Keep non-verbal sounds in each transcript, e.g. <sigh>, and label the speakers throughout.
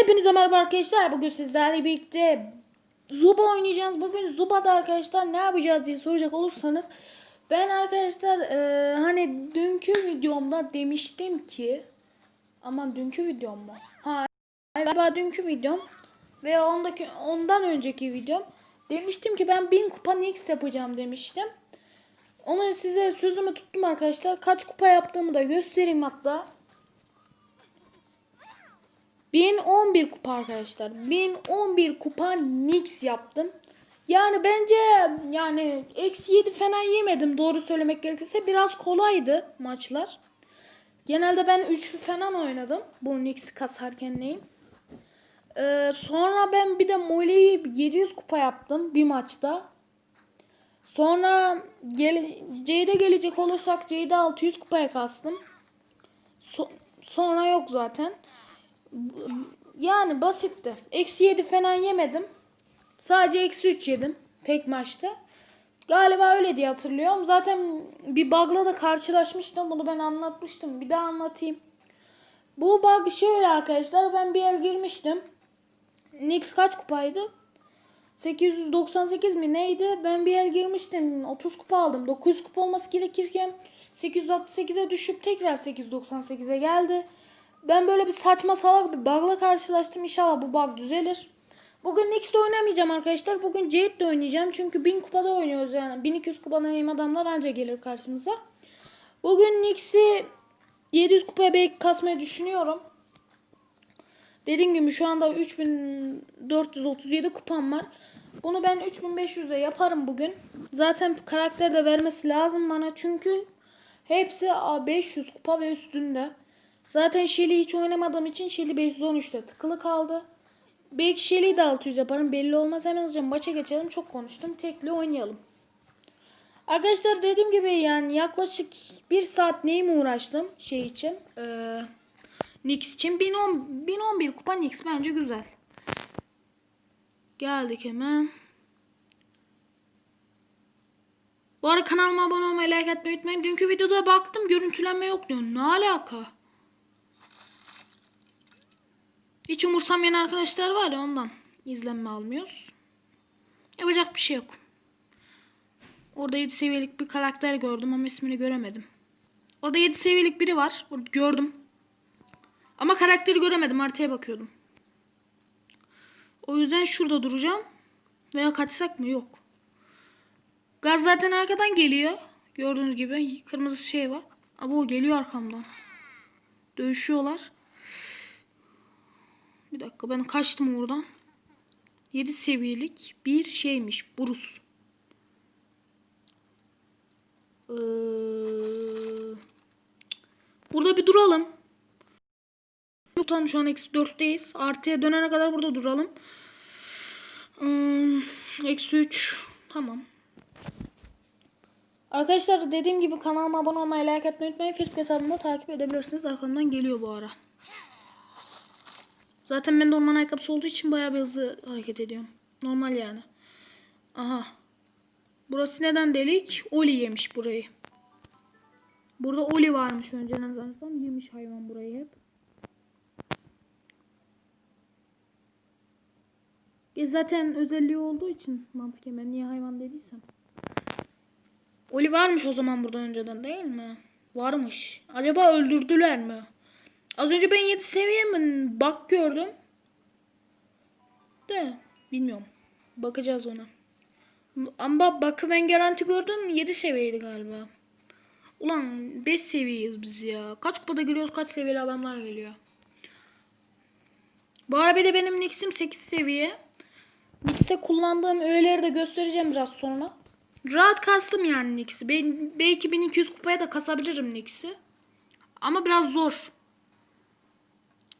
Speaker 1: Hepinize merhaba arkadaşlar. Bugün sizlerle birlikte Zuba oynayacağız. Bugün Zuba'da arkadaşlar ne yapacağız diye soracak olursanız ben arkadaşlar e, hani dünkü videomda demiştim ki ama dünkü videom mu? Ha galiba dünkü videom ve ondaki ondan önceki videom demiştim ki ben 1000 kupa Nix yapacağım demiştim. Onu size sözümü tuttum arkadaşlar. Kaç kupa yaptığımı da göstereyim hatta. 1011 kupa arkadaşlar. 1011 kupa Nix yaptım. Yani bence yani eksi 7 falan yemedim doğru söylemek gerekirse. Biraz kolaydı maçlar. Genelde ben 3 falan oynadım. Bu Nix kasarken neyim. Ee, sonra ben bir de Molly'yi 700 kupa yaptım bir maçta. Sonra gel C'de gelecek olursak C'de 600 kupaya kastım. So- sonra yok zaten. Yani basitti. Eksi 7 falan yemedim. Sadece eksi 3 yedim. Tek maçta. Galiba öyle diye hatırlıyorum. Zaten bir bug'la da karşılaşmıştım. Bunu ben anlatmıştım. Bir daha anlatayım. Bu bug şöyle arkadaşlar. Ben bir el girmiştim. Nix kaç kupaydı? 898 mi neydi? Ben bir el girmiştim. 30 kupa aldım. 900 kupa olması gerekirken 868'e düşüp tekrar 898'e geldi. Ben böyle bir saçma salak bir bug'la karşılaştım. İnşallah bu bug düzelir. Bugün Nix'te oynamayacağım arkadaşlar. Bugün Jade'de oynayacağım. Çünkü 1000 kupada oynuyoruz yani. 1200 kupadan hem adamlar anca gelir karşımıza. Bugün Nix'i 700 kupaya belki kasmayı düşünüyorum. Dediğim gibi şu anda 3437 kupam var. Bunu ben 3500'e yaparım bugün. Zaten karakter de vermesi lazım bana. Çünkü hepsi 500 kupa ve üstünde. Zaten Shelly hiç oynamadığım için Shelly 513'te tıkılı kaldı. Belki Shelly'yi de 600 yaparım. Belli olmaz. Hemen hızlıca maça geçelim. Çok konuştum. Tekli oynayalım. Arkadaşlar dediğim gibi yani yaklaşık bir saat neyim uğraştım şey için. Ee, Nix için. 1010, 1011 kupa Nix bence güzel. Geldik hemen. Bu arada kanalıma abone olmayı, like etmeyi unutmayın. Dünkü videoda baktım görüntülenme yok diyor. Ne alaka? Hiç umursamayan arkadaşlar var ya ondan izlenme almıyoruz. Yapacak bir şey yok. Orada 7 seviyelik bir karakter gördüm ama ismini göremedim. Orada 7 seviyelik biri var. Orada gördüm. Ama karakteri göremedim. Haritaya bakıyordum. O yüzden şurada duracağım. Veya kaçsak mı? Yok. Gaz zaten arkadan geliyor. Gördüğünüz gibi kırmızı şey var. Ama o geliyor arkamdan. Dövüşüyorlar. Bir dakika ben kaçtım oradan. 7 seviyelik bir şeymiş. Burus. Ee, burada bir duralım. Tamam şu an eksi 4'teyiz. Artıya dönene kadar burada duralım. Hmm, eksi 3. Tamam. Arkadaşlar dediğim gibi kanalıma abone olmayı, like etmeyi unutmayın. Facebook hesabımda takip edebilirsiniz. Arkamdan geliyor bu ara. Zaten ben de orman ayakkabısı olduğu için bayağı bir hızlı hareket ediyorum. Normal yani. Aha. Burası neden delik? Oli yemiş burayı. Burada Oli varmış önceden sanırsam. Yemiş hayvan burayı hep. E zaten özelliği olduğu için mantıken ben niye hayvan dediysem. Oli varmış o zaman burada önceden değil mi? Varmış. Acaba öldürdüler mi? Az önce ben 7 seviye mi bak gördüm. De bilmiyorum. Bakacağız ona. Ama bakı ben garanti gördüm 7 seviyeydi galiba. Ulan 5 seviyeyiz biz ya. Kaç kupada giriyoruz kaç seviyeli adamlar geliyor. Bu de benim Nix'im 8 seviye. Nix'te kullandığım öğeleri de göstereceğim biraz sonra. Rahat kastım yani Nix'i. Ben, belki 1200 kupaya da kasabilirim Nix'i. Ama biraz zor.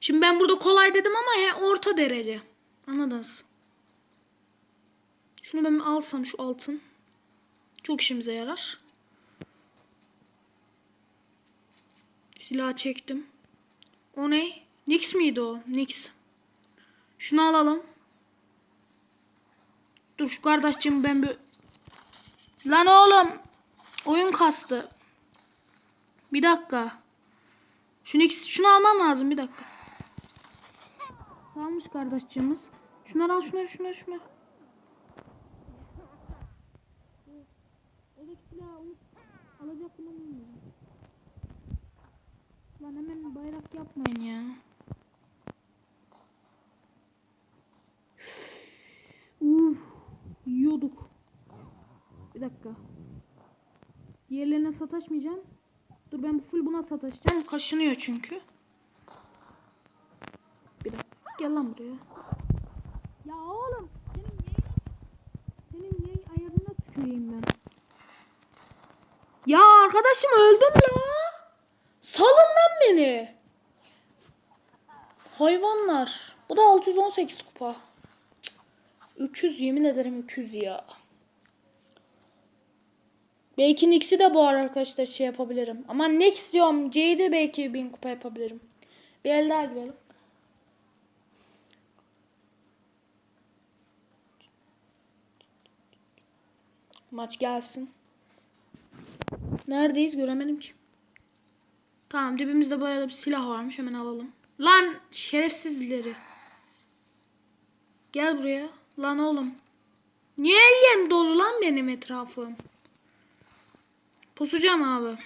Speaker 1: Şimdi ben burada kolay dedim ama he, orta derece. Anladınız? Şunu ben alsam şu altın. Çok işimize yarar. Silah çektim. O ne? Nix miydi o? Nix. Şunu alalım. Dur şu kardeşciğim ben bir... Lan oğlum. Oyun kastı. Bir dakika. Şunu, şunu almam lazım bir dakika. Salmış kardeşciğimiz. Şunları al şunları şunları şunları. Oradaki silahı ama unutmadım. Lan hemen bayrak yapmayın ya. Uf, yiyorduk. Bir dakika. Diğerlerine sataşmayacağım. Dur ben bu full buna sataşacağım. Kaşınıyor çünkü. Gel lan buraya. Ya oğlum senin yayın senin yayın ayarına tüküreyim ben. Ya arkadaşım öldüm la. Salın lan beni. Hayvanlar. Bu da 618 kupa. Cık. Öküz yemin ederim öküz ya. Belki Nix'i de bu ara arkadaşlar şey yapabilirim. Ama Nix diyorum. C'yi de belki 1000 kupa yapabilirim. Bir el daha girelim. Maç gelsin. Neredeyiz göremedim ki. Tamam dibimizde bayağı bir silah varmış hemen alalım. Lan şerefsizleri. Gel buraya. Lan oğlum. Niye elim dolu lan benim etrafım? Pusacağım abi.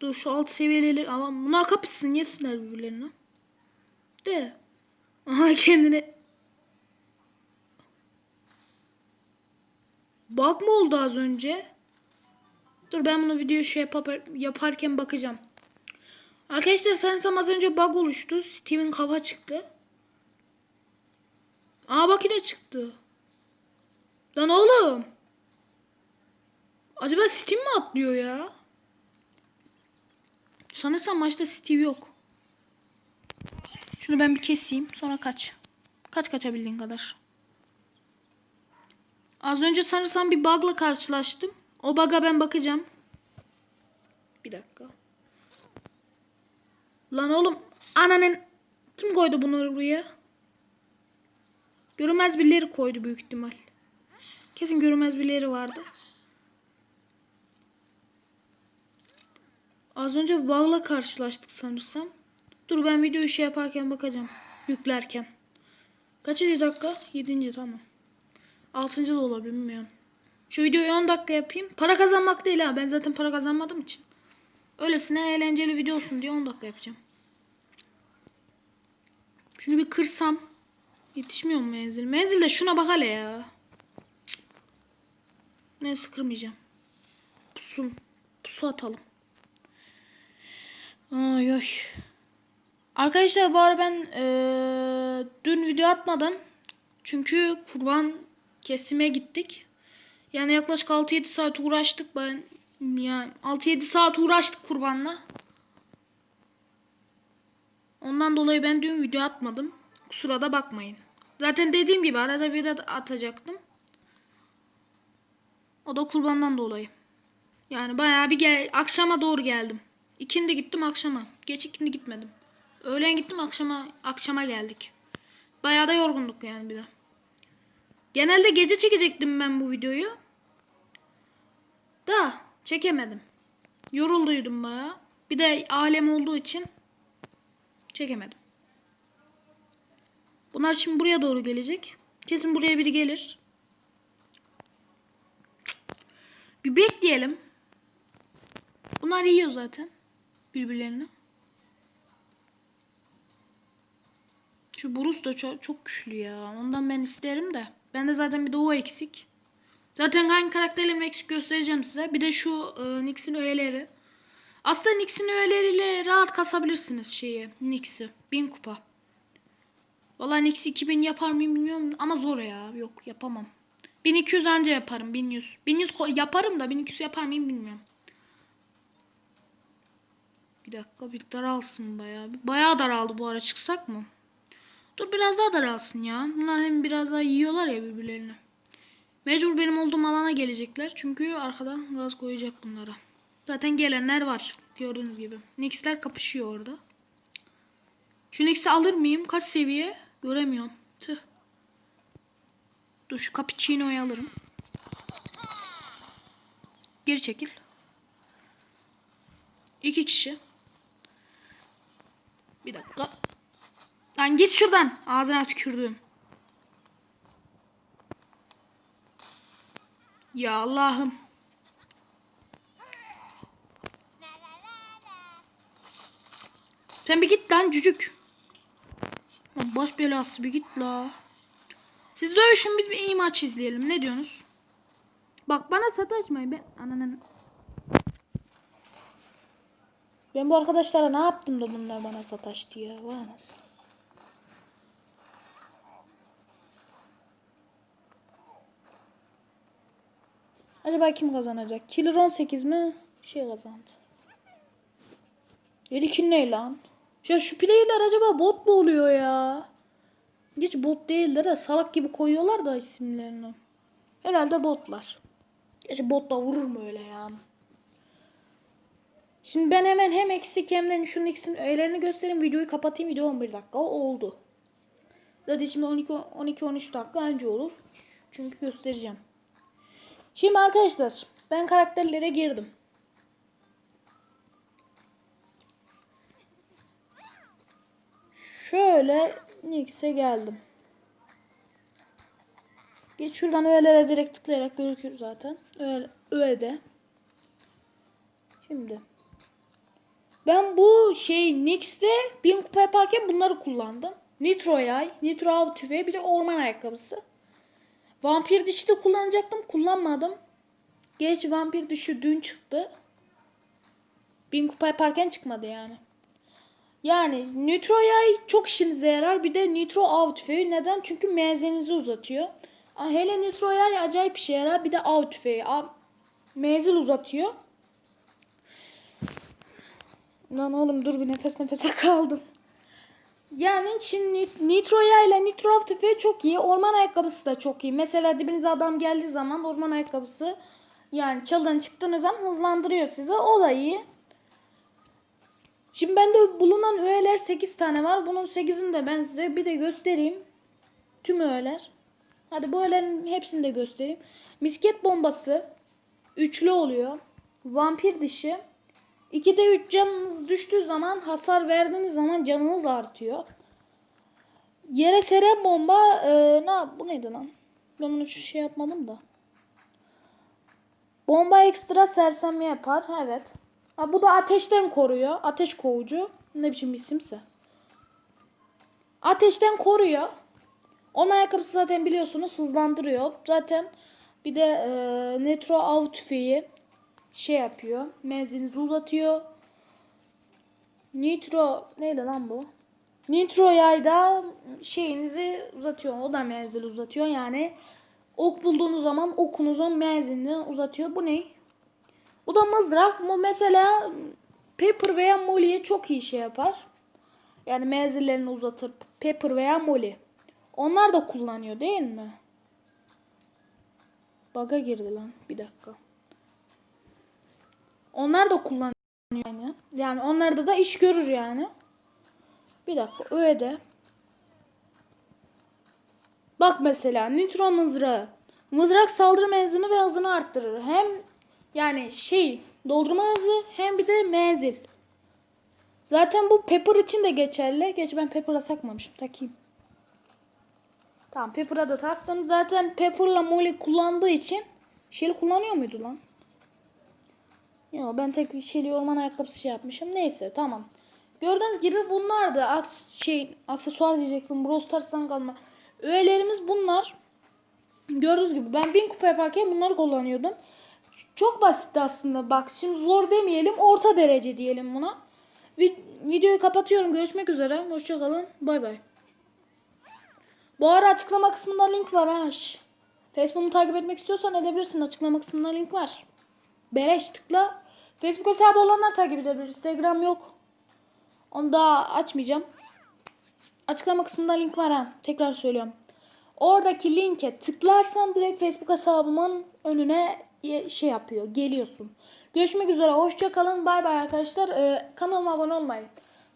Speaker 1: Dur şu alt seviyeleri alalım. Bunlar kapışsın yesinler birbirlerine. De. Aha <laughs> kendine. Bug mı oldu az önce? Dur ben bunu video şey yapar, yaparken bakacağım. Arkadaşlar sanırsam az önce bug oluştu. Steam'in kafa çıktı. Aa bak yine çıktı. Lan oğlum. Acaba Steam mi atlıyor ya? Sanırsam maçta Steve yok. Şunu ben bir keseyim. Sonra kaç. Kaç kaçabildiğin kadar. Az önce sanırsam bir bug'la karşılaştım. O bug'a ben bakacağım. Bir dakika. Lan oğlum. Ananın. Kim koydu bunu buraya? Görünmez birileri koydu büyük ihtimal. Kesin görünmez birileri vardı. Az önce bug'la karşılaştık sanırsam. Dur ben videoyu şey yaparken bakacağım. Yüklerken. Kaçıncı dakika? Yedinci tamam. Altıncı da olabilir bilmiyorum. Şu videoyu 10 dakika yapayım. Para kazanmak değil ha. Ben zaten para kazanmadığım için. Öylesine eğlenceli video olsun diye 10 dakika yapacağım. Şunu bir kırsam. Yetişmiyor mu menzil? Menzil de şuna bak hele ya. Cık. Neyse kırmayacağım. Pusu, atalım. Ay ay. Arkadaşlar bu ara ben eee, dün video atmadım. Çünkü kurban kesime gittik. Yani yaklaşık 6-7 saat uğraştık ben. Yani 6-7 saat uğraştık kurbanla. Ondan dolayı ben dün video atmadım. Kusura da bakmayın. Zaten dediğim gibi arada video atacaktım. O da kurbandan dolayı. Yani bayağı bir gel akşama doğru geldim. İkindi gittim akşama. Geç ikindi gitmedim. Öğlen gittim akşama akşama geldik. Bayağı da yorgunduk yani bir de. Genelde gece çekecektim ben bu videoyu. Da çekemedim. Yorulduydum bayağı. Bir de alem olduğu için çekemedim. Bunlar şimdi buraya doğru gelecek. Kesin buraya biri gelir. Bir bekleyelim. Bunlar yiyor zaten birbirlerini. Şu Bruce da çok, çok güçlü ya. Ondan ben isterim de. Bende zaten bir de o eksik. Zaten hangi karakterlerimi eksik göstereceğim size. Bir de şu e, Nix'in öğeleri. Aslında Nix'in öğeleriyle rahat kasabilirsiniz şeyi. Nix'i. 1000 kupa. Vallahi Nix'i 2000 yapar mıyım bilmiyorum ama zor ya. Yok yapamam. 1200 anca yaparım. 1100. 1100 ko- yaparım da 1200 yapar mıyım bilmiyorum. Bir dakika bir daralsın bayağı. Bayağı daraldı bu ara çıksak mı? Dur biraz daha daralsın ya. Bunlar hem biraz daha yiyorlar ya birbirlerini. Mecbur benim olduğum alana gelecekler. Çünkü arkadan gaz koyacak bunlara. Zaten gelenler var. Gördüğünüz gibi. Nix'ler kapışıyor orada. Şu Nix'i alır mıyım? Kaç seviye? Göremiyorum. Tüh. Dur şu Cappuccino'yu alırım. Geri çekil. İki kişi. Bir dakika. Lan git şuradan. Ağzına tükürdüm. Ya Allah'ım. Sen bir git lan cücük. Lan baş belası bir git la. Siz dövüşün biz bir iyi maç izleyelim. Ne diyorsunuz? Bak bana sataşmayın. Ben ananın. Ben bu arkadaşlara ne yaptım da bunlar bana sataştı ya. Vay anasını. Acaba kim kazanacak? Killer 18 mi? Şey kazandı. 7 kill ne lan? Ya şu player'ler acaba bot mu oluyor ya? Hiç bot değiller de salak gibi koyuyorlar da isimlerini. Herhalde botlar. Gerçi bot da vurur mu öyle ya? Şimdi ben hemen hem eksik hem de şunun ikisinin öğelerini göstereyim. Videoyu kapatayım. Video 11 dakika oldu. Zaten şimdi 12 12 13 dakika önce olur. Çünkü göstereceğim. Şimdi arkadaşlar ben karakterlere girdim. Şöyle Nix'e geldim. Geç şuradan öğelere direkt tıklayarak gözükür zaten. Öğe, öğede. Şimdi. Ben bu şey Nix'te bin kupa yaparken bunları kullandım. Nitro yay, Nitro av tüfeği bir de orman ayakkabısı. Vampir dişi de kullanacaktım. Kullanmadım. Geç vampir dişi dün çıktı. Bin kupa yaparken çıkmadı yani. Yani nitro yay çok işinize yarar. Bir de nitro av tüfeği. Neden? Çünkü menzilinizi uzatıyor. Hele nitro yay acayip işe yarar. Bir de av tüfeği. Av, uzatıyor. Lan oğlum dur bir nefes nefese <laughs> kaldım. Yani şimdi nit- nitro yay ile nitro tüfeği çok iyi. Orman ayakkabısı da çok iyi. Mesela dibinize adam geldiği zaman orman ayakkabısı yani çaldan çıktığınız zaman hızlandırıyor size. O da iyi. Şimdi bende bulunan öğeler 8 tane var. Bunun 8'ini de ben size bir de göstereyim. Tüm öğeler. Hadi bu öğelerin hepsini de göstereyim. Misket bombası. Üçlü oluyor. Vampir dişi. 2'de 3 canınız düştüğü zaman hasar verdiğiniz zaman canınız artıyor. Yere seren bomba e, ne bu neydi lan? Ben bunu şey yapmadım da. Bomba ekstra sersemle yapar. Evet. Ha, bu da ateşten koruyor. Ateş kovucu. Ne biçim isimse. Ateşten koruyor. Onun ayakkabısı zaten biliyorsunuz hızlandırıyor. Zaten bir de e, Netro av tüfeği şey yapıyor. Menzilinizi uzatıyor. Nitro neydi lan bu? Nitro yayda şeyinizi uzatıyor. O da menzil uzatıyor. Yani ok bulduğunuz zaman okunuzun menzilini uzatıyor. Bu ne? Bu da mızrak. Bu mesela Pepper veya Molly'ye çok iyi şey yapar. Yani menzillerini uzatır. Pepper veya Molly. Onlar da kullanıyor değil mi? Baga girdi lan. Bir dakika. Onlar da kullanıyor yani. Yani onlarda da iş görür yani. Bir dakika. Öyle Bak mesela nitro mızrağı. Mızrak saldırı menzilini ve hızını arttırır. Hem yani şey doldurma hızı hem bir de menzil. Zaten bu Pepper için de geçerli. Geç ben Pepper'a takmamışım. Takayım. Tamam Pepper'a da taktım. Zaten Pepper'la Molly kullandığı için Shelly kullanıyor muydu lan? Yok ben tek Shelly orman ayakkabısı şey yapmışım. Neyse tamam. Gördüğünüz gibi bunlar da aks şey aksesuar diyecektim. Brawl Stars'tan kalma. Öğelerimiz bunlar. Gördüğünüz gibi ben 1000 kupa yaparken bunları kullanıyordum. Çok basitti aslında. Bak şimdi zor demeyelim. Orta derece diyelim buna. Vi- videoyu kapatıyorum. Görüşmek üzere. Hoşçakalın. Bay bay. Bu ara açıklama kısmında link var ha. Şş. Facebook'umu takip etmek istiyorsan edebilirsin. Açıklama kısmında link var. Beleş tıkla. Facebook hesabı olanlar takip edebilir. Instagram yok. Onu daha açmayacağım. Açıklama kısmında link var ha. Tekrar söylüyorum. Oradaki linke tıklarsan direkt Facebook hesabımın önüne şey yapıyor. Geliyorsun. Görüşmek üzere. Hoşça kalın. Bay bay arkadaşlar. Ee, kanalıma abone olmayı.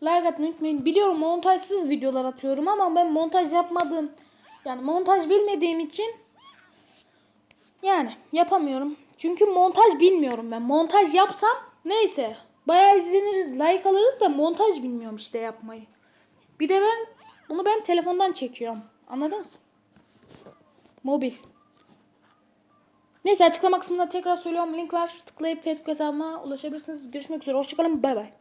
Speaker 1: Like atmayı unutmayın. Biliyorum montajsız videolar atıyorum ama ben montaj yapmadığım yani montaj bilmediğim için yani yapamıyorum. Çünkü montaj bilmiyorum ben. Montaj yapsam neyse. Bayağı izleniriz, like alırız da montaj bilmiyorum işte yapmayı. Bir de ben Bunu ben telefondan çekiyorum. Anladınız? Mobil. Neyse açıklama kısmında tekrar söylüyorum. Link var. Tıklayıp Facebook hesabıma ulaşabilirsiniz. Görüşmek üzere. Hoşçakalın. Bay bay.